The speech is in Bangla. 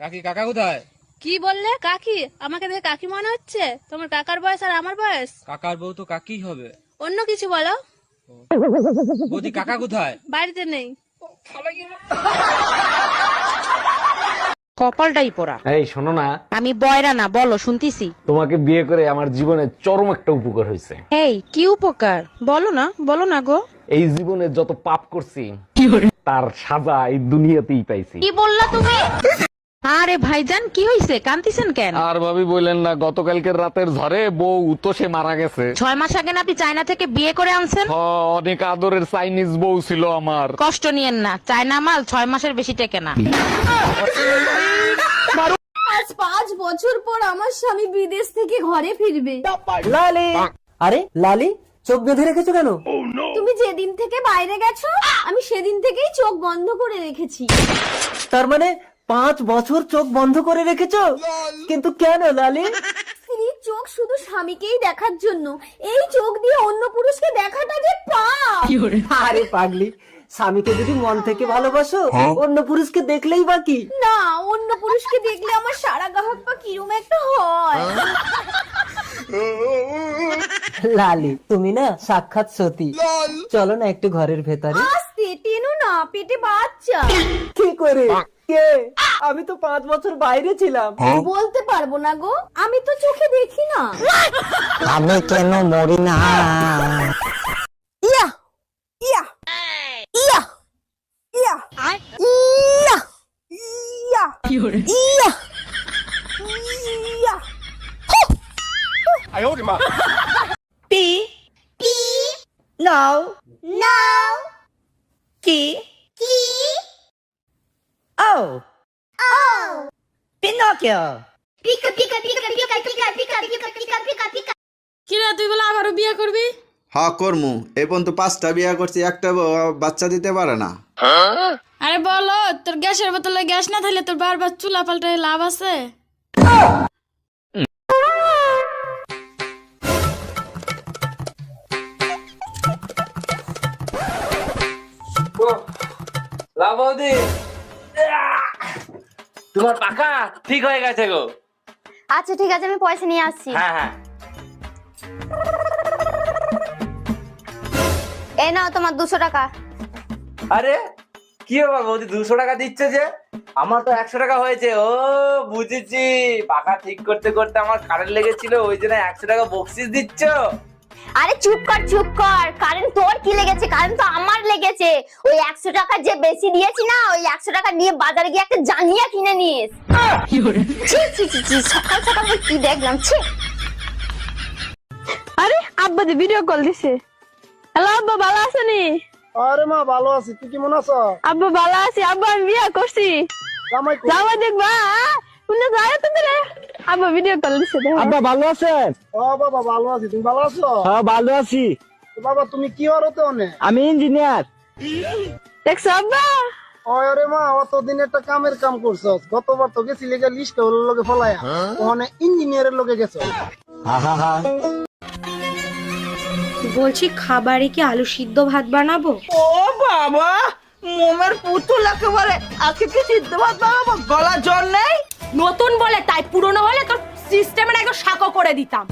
কাকি কাকা কোথায়? কি বললে কাকি? আমাকে দেখে কাকি মনে হচ্ছে? তোমার কাকার বয়স আর আমার বয়স? কাকার বউ তো কাকি হবে। অন্য কিছু বলো। বৌদি কাকা কোথায়? বাড়িতে নেই। কপালটাই পড়া। এই শোনো না। আমি বয়রা না বলো শুনতিছি? তোমাকে বিয়ে করে আমার জীবনে চরম একটা উপকার হয়েছে। এই কি উপকার? বলো না বলো না গো। এই জীবনে যত পাপ করছি তার সাজা এই দুনিয়াতেই পাইছি। কি বললা তুমি? আরে ভাইজান কি হইছে? কান্তিছেন কেন? আর ভাবি বললেন না গতকালকের রাতের ঝড়ে বউ তো সে মারা গেছে। ছয় মাস আগে না আপনি চায়না থেকে বিয়ে করে আনছেন? হ, অনেক আদরের চাইনিজ বউ ছিল আমার। কষ্ট নিয়েন না চায়না মাল ছয় মাসের বেশি টেকে না। আজ পাঁচ বছর পর আমার স্বামী বিদেশ থেকে ঘরে ফিরবে। লালি! আরে লালি চোখ বেঁধে রেখেছো কেন? তুমি যেদিন থেকে বাইরে গেছো আমি সেদিন থেকেই চোখ বন্ধ করে রেখেছি। তার মানে পাঁচ বছর চোখ বন্ধ করে রেখেছো? কিন্তু কেন লালি? স্ত্রীর চোখ শুধু স্বামীকেই দেখার জন্য। এই চোখ দিয়ে অন্য পুরুষকে দেখাটা যে পাপ! আরে পাগলি স্বামীকে যদি মন থেকে ভালোবাসো অন্য পুরুষকে দেখলেই বাকি না অন্য পুরুষকে দেখলে আমার সারা গাহক পা কিরম একটা হয়। লালি তুমি না সাক্ষাৎ সতী। চলো না একটু ঘরের ভেতরে। আস্তে টেনো না পেটে বাচ্চা। কি করে? কে? আমি তো পাঁচ বছর বাইরে ছিলাম। বলতে পারব না গো। আমি তো চোখে দেখি না। আমি কেন মরি না? ইয়া ইয়া ইয়া ইয়া ইয়া ইয়া ইয়া ইয়া। no no O oh Pinocchio পিকা পিকা পিকা পিকা পিকা পিকা পিকা পিকা পিকা পিকা কিরে তুই বলে আবারও বিয়ে করবি হা কর্মু এই পর্যন্ত পাঁচটা বিয়া করছি একটা ব- বাচ্চা দিতে পারে না আরে বলো তোর গ্যাসের বোতলে গ্যাস না থাকলে তোর বারবার চুলা পাল্টায় লাভ আছে লাভ বৌদি তোমার পাকা ঠিক হয়ে গেছে গো। আচ্ছা ঠিক আছে আমি পয়সা নিয়ে আসছি। হ্যাঁ হ্যাঁ। এই নাও তোমার দুশো টাকা। আরে কি ব্যাপার বৌদি দুশো টাকা দিচ্ছে যে? আমার তো একশো টাকা হয়েছে ও বুঝেছি। পাকা ঠিক করতে করতে আমার কারেন্ট লেগেছিল ওই জন্য একশো টাকা বকশিস দিচ্ছ? আরে চুপ কর চুপ কর। কারেন্ট তোর কি লেগেছে? কারেন্ট তো আমার লেগেছে। ওই একশো টাকা যে বেশি দিয়েছি না ওই একশো টাকা নিয়ে বাজারে গিয়ে একটা জাঙ্গিয়া কিনে নিস। ছি ছি ছি ছি সকাল সকাল কি দেখলাম ছি। আরে আব্বা দি ভিডিও কল দিছে। হ্যালো আব্বা ভালো আছেনি আরে মা ভালো আছি। তুই কেমন আছো? আব্বা ভালো আছি। আব্বা আমি বিয়ে করছি। জামাই দেখবা শুনে যায় তো রে? আব্বা ভিডিও কল দিছে দেখো। আব্বা ভালো আছেন? ও বাবা ভালো আছি। তুমি ভালো আছো? হ্যাঁ ভালো আছি। বাবা তুমি কি হর হতে অনে আমি ইঞ্জিনিয়ার দেখছ আব্বা? আরে মা অতদিন একটা কামের কাম করছস গতবার তো গেছি লেগে লিস্ট হলো লগে ফলায়া। ওখানে ইঞ্জিনিয়ারের লগে গেছো। বলছি খাবারে কি আলু সিদ্ধ ভাত বানাবো? ও বাবা মোমের পুতুল একেবারে আজকে কি সিদ্ধ ভাত বানাবো? গলা জল নেই? নতুন বলে তাই পুরনো হলে তোর সিস্টেমের একদম সাঁকো করে দিতাম।